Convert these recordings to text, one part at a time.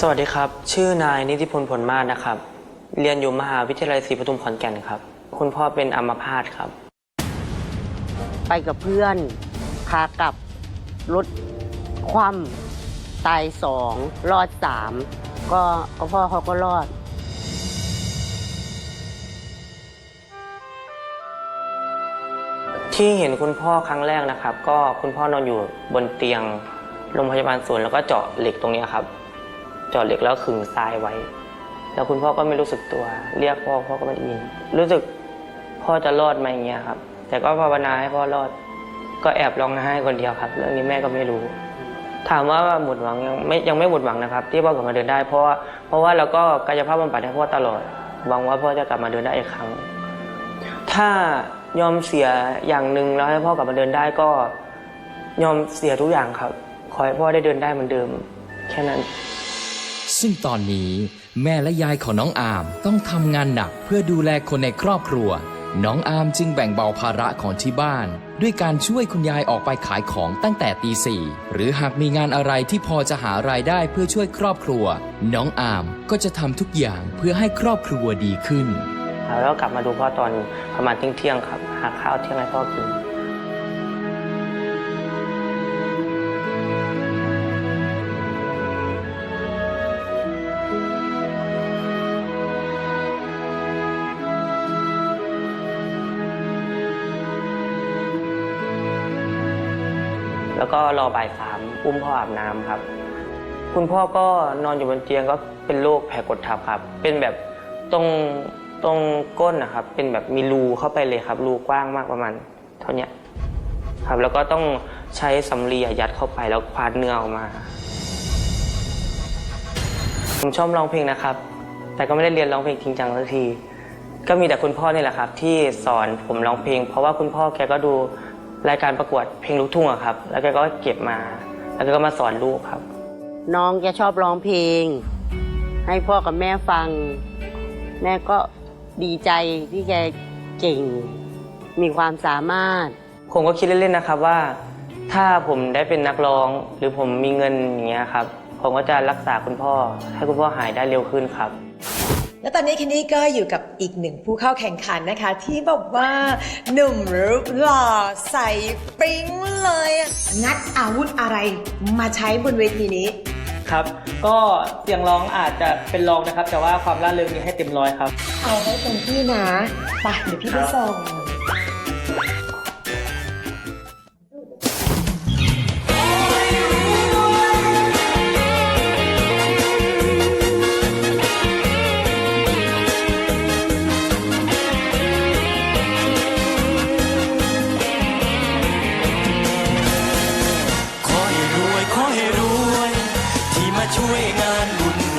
สวัสดีครับ ชื่อนายนิติพลผลมาศนะครับ เรียนอยู่มหาวิทยาลัยศรีปทุมขอนแก่นครับ คุณพ่อเป็นอัมพาตครับ ไปกับเพื่อนขากลับรถคว่ำตายสองรอดสามก็ก็พ่อเขาก็รอด ที่เห็นคุณพ่อครั้งแรกนะครับ ก็คุณพ่อนอนอยู่บนเตียงโรงพยาบาลศูนย์แล้วก็เจาะเหล็กตรงเนี้ยครับเจาะเหล็กแล้วขึงทรายไว้ แล้วคุณพ่อก็ไม่รู้สึกตัว เรียกพ่อพ่อก็ไม่ได้ยิน รู้สึกพ่อจะรอดไหมอย่างเงี้ยครับ แต่ก็ภาวนาให้พ่อรอด ก็แอบร้องไห้คนเดียวครับ เรื่องนี้แม่ก็ไม่รู้ ถามว่าหมดหวังยังไม่ยังไม่หมดหวังนะครับ ที่พ่อกลับมาเดินได้เพราะว่าเพราะว่าเราก็กายภาพบำบัดให้พ่อตลอดหวังว่าพ่อจะกลับมาเดินได้อีกครั้ง ถ้ายอมเสียอย่างหนึ่งแล้วให้พ่อกลับมาเดินได้ก็ยอมเสียทุกอย่างครับ ขอให้พ่อได้เดินได้เหมือนเดิม แค่นั้น ซึ่งตอนนี้แม่และยายของน้องอามต้องทำงานหนักเพื่อดูแลคนในครอบครัว น้องอามจึงแบ่งเบาภาระของที่บ้าน ด้วยการช่วยคุณยายออกไปขายของตั้งแต่ตีสี่หรือหากมีงานอะไรที่พอจะหารายได้เพื่อช่วยครอบครัว น้องอามก็จะทำทุกอย่างเพื่อให้ครอบครัวดีขึ้น แล้วก็กลับมาดูพ่อตอนประมาณเที่ยงๆครับ หาข้าวเที่ยงให้พ่อกิน แล้วก็รอบ่ายสามอุ้มพ่ออาบน้ำครับ คุณพ่อก็นอนอยู่บนเตียงก็เป็นโรคแผลกดทับครับ เป็นแบบตรงตรงก้นนะครับ เป็นแบบมีรูเข้าไปเลยครับ รูกว้างมากประมาณเท่านี้ครับ แล้วก็ต้องใช้สำลียัดเข้าไปแล้วคว้านเนื้อออกมา ผมชอบร้องเพลงนะครับ แต่ก็ไม่ได้เรียนร้องเพลงจริงจังสักที ก็มีแต่คุณพ่อนี่แหละครับ ที่สอนผมร้องเพลง เพราะว่าคุณพ่อแกก็ดู รายการประกวดเพลงลูกทุ่งอะครับ แล้วแกก็เก็บมา แล้วแกก็มาสอนลูกครับ น้องแกชอบร้องเพลง ให้พ่อกับแม่ฟัง แม่ก็ดีใจที่แกเก่ง มีความสามารถ ผมก็คิดเล่นๆนะครับว่า ถ้าผมได้เป็นนักร้อง หรือผมมีเงินอย่างเงี้ยครับ ผมก็จะรักษาคุณพ่อ ให้คุณพ่อหายได้เร็วขึ้นครับ และตอนนี้คินนี่ก็อยู่กับอีกหนึ่งผู้เข้าแข่งขันนะคะ ที่บอกว่าหนุ่มรูปหล่อใส่ปริ้งเลยอะงัดอาวุธอะไรมาใช้บนเวทีนี้ ครับ ก็เสียงร้องอาจจะเป็นรองนะครับ แต่ว่าความร่าเริงมีให้เต็มร้อยครับ เอาให้เต็มที่นะไปเดี๋ยวพี่ไปส่ง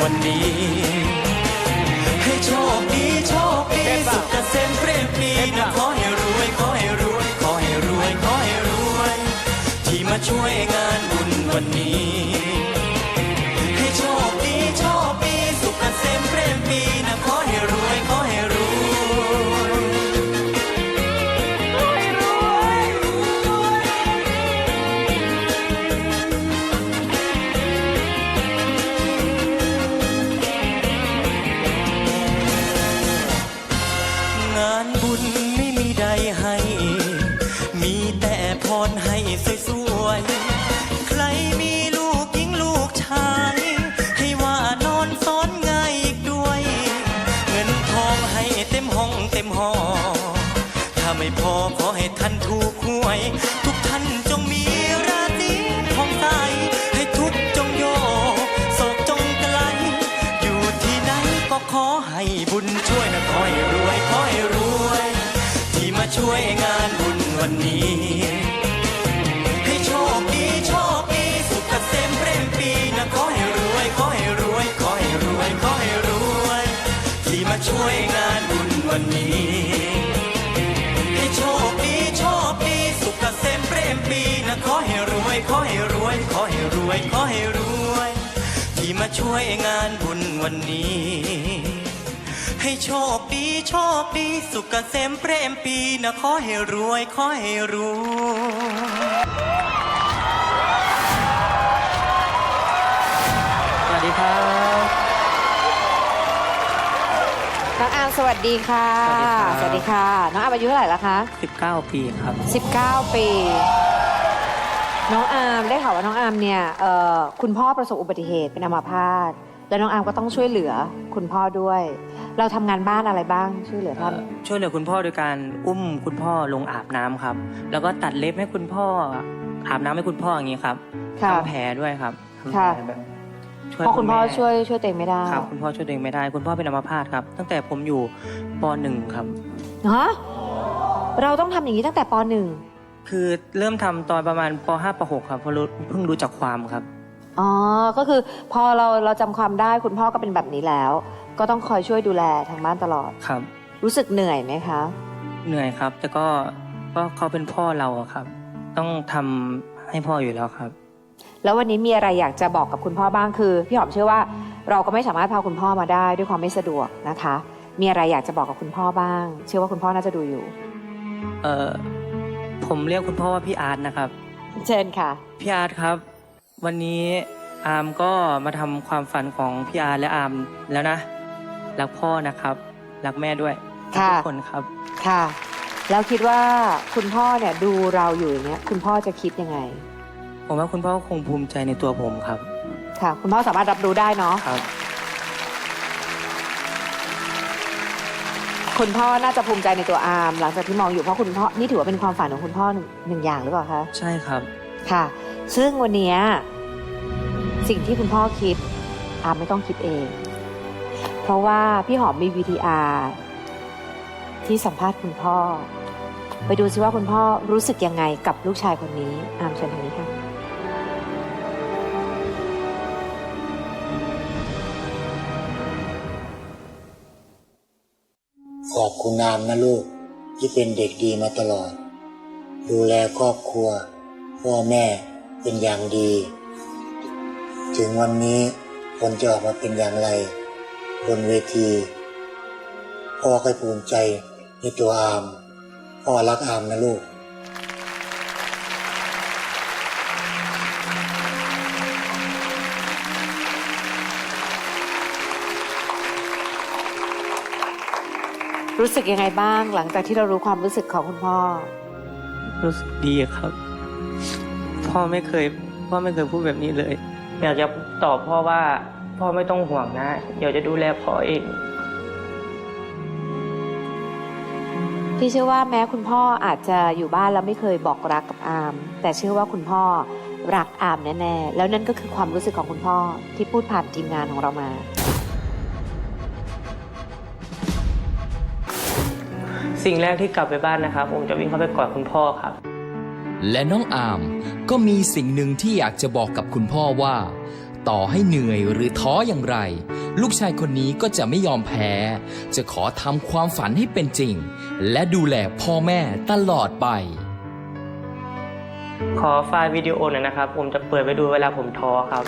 วันนี้ ให้โชคดีโชคดีสุขเกษมเปรมปรีนะขอให้รวยขอให้รวยขอให้รวยขอให้รวย ที่มาช่วยงานบุญวันนี้ ไม่พอขอให้ท่านถูกหวย ทุกท่านจงมีราตรีทองใส ให้ทุกจงโยกโศกจงไกลอยู่ที่ไหนก็ขอให้บุญช่วยนะขอให้รวยขอให้รวย ที่มาช่วยงานบุญวันนี้ให้โชคดีโชคดีสุขเกษมเปรมปีนะขอให้รวยขอให้รวยขอให้รวยขอให้รวย ที่มาช่วยงานบุญวันนี้ ขอให้รวย ขอให้รวย ขอให้รวย ที่มาช่วยงานบุญวันนี้ ให้โชคดีโชคดี สุขเกษมเปรมปีนะขอให้รวย ขอให้รวยสวัสดีครับน้องอาร์สวัสดีค่ะสวัสดีค่ะ น้องอาร์อายุเท่าไหร่แล้วคะ 19 ปีครับ 19 ปี น้องอาร์มได้ข่าวว่าน้องอาร์มเนี่ยเอ่อคุณพ่อประสบอุบัติเหตุเป็นอัมพาตแล้วน้องอาร์มก็ต้องช่วยเหลือคุณพ่อด้วย เราทำงานบ้านอะไรบ้างช่วยเหลือท่าน ช่วยเหลือคุณพ่อโดยการอุ้มคุณพ่อลงอาบน้ำครับ แล้วก็ตัดเล็บให้คุณพ่ออาบน้ำให้คุณพ่ออย่างนี้ครับค่ะทำแผลด้วยครับทำแผค่ะลแบบเพราะคุณพ่อแม่ช่วยช่วยตัวเองไม่ได้ครับ คุณพ่อช่วยตัวเองไม่ได้ คุณพ่อเป็นอัมพาตครับ ตั้งแต่ผมอยู่ปหนึ่งครับ ฮะเราต้องทำอย่างนี้ตั้งแต่ปหนึ่ง คือเริ่มทำตอนประมาณปห้าปหกครับเพราะรู้เพิ่งรู้จักความครับ อ๋อ ก็คือพอเราเราจำความได้คุณพ่อก็เป็นแบบนี้แล้ว ก็ต้องคอยช่วยดูแลทางบ้านตลอด ครับ รู้สึกเหนื่อยไหมคะ เหนื่อยครับ แต่ก็ก็เขาเป็นพ่อเราอะครับ ต้องทำให้พ่ออยู่แล้วครับ แล้ววันนี้มีอะไรอยากจะบอกกับคุณพ่อบ้างคือ พี่หอมเชื่อว่าเราก็ไม่สามารถพาคุณพ่อมาได้ด้วยความไม่สะดวกนะคะ มีอะไรอยากจะบอกกับคุณพ่อบ้าง เชื่อว่าคุณพ่อน่าจะดูอยู่ เออ ผมเรียกคุณพ่อว่าพี่อาร์ตนะครับ เชิญค่ะ พี่อาร์ตครับ วันนี้อาร์มก็มาทำความฝันของพี่อาร์ตและอาร์มแล้วนะรักพ่อนะครับรักแม่ด้วยรักค่ะทุกคนครับค่ะ แล้วคิดว่าคุณพ่อเนี่ยดูเราอยู่อย่างเนี้ยคุณพ่อจะคิดยังไง ผมว่าคุณพ่อคงภูมิใจในตัวผมครับ ค่ะ คุณพ่อสามารถรับรู้ได้เนาะครับ คุณพ่อน่าจะภูมิใจในตัวอาร์มหลังจากที่มองอยู่เพราะคุณพ่อนี่ถือว่าเป็นความฝันของคุณพ่อหนึ่งหนึ่งอย่างหรือเปล่าคะใช่ครับ ค่ะ ซึ่งวันเนี้ยสิ่งที่คุณพ่อคิด อาร์มไม่ต้องคิดเอง เพราะว่าพี่หอมมี VTR ที่สัมภาษณ์คุณพ่อ ไปดูซิว่าคุณพ่อรู้สึกยังไงกับลูกชายคนนี้ อาร์มเชิญทางนี้ค่ะ ขอบคุณนามนะลูกที่เป็นเด็กดีมาตลอด ดูแลครอบครัว พ่อแม่เป็นอย่างดี ถึงวันนี้ผลจะออกมาเป็นอย่างไร บนเวที พ่อก็ภูมิใจในตัวอาม พ่อรักอามนะลูก รู้สึกยังไงบ้างหลังจากที่เรารู้ความรู้สึกของคุณพ่อ รู้สึกดีครับ พ่อไม่เคย พ่อไม่เคยพูดแบบนี้เลย อยากจะตอบพ่อว่า พ่อไม่ต้องห่วงนะ เดี๋ยวจะดูแลพ่อเอง พี่เชื่อว่าแม้คุณพ่ออาจจะอยู่บ้านแล้วไม่เคยบอกรักกับอาม แต่เชื่อว่าคุณพ่อรักอามแน่ๆ แล้วนั่นก็คือความรู้สึกของคุณพ่อที่พูดผ่านทีมงานของเรามา สิ่งแรกที่กลับไปบ้านนะครับ ผมจะวิ่งเข้าไปกอดคุณพ่อครับ และน้องอามก็มีสิ่งหนึ่งที่อยากจะบอกกับคุณพ่อว่า ต่อให้เหนื่อยหรือท้ออย่างไร ลูกชายคนนี้ก็จะไม่ยอมแพ้ จะขอทำความฝันให้เป็นจริง และดูแลพ่อแม่ตลอดไป ขอไฟล์วิดีโอหน่อยนะครับ ผมจะเปิดไปดูเวลาผมท้อครับ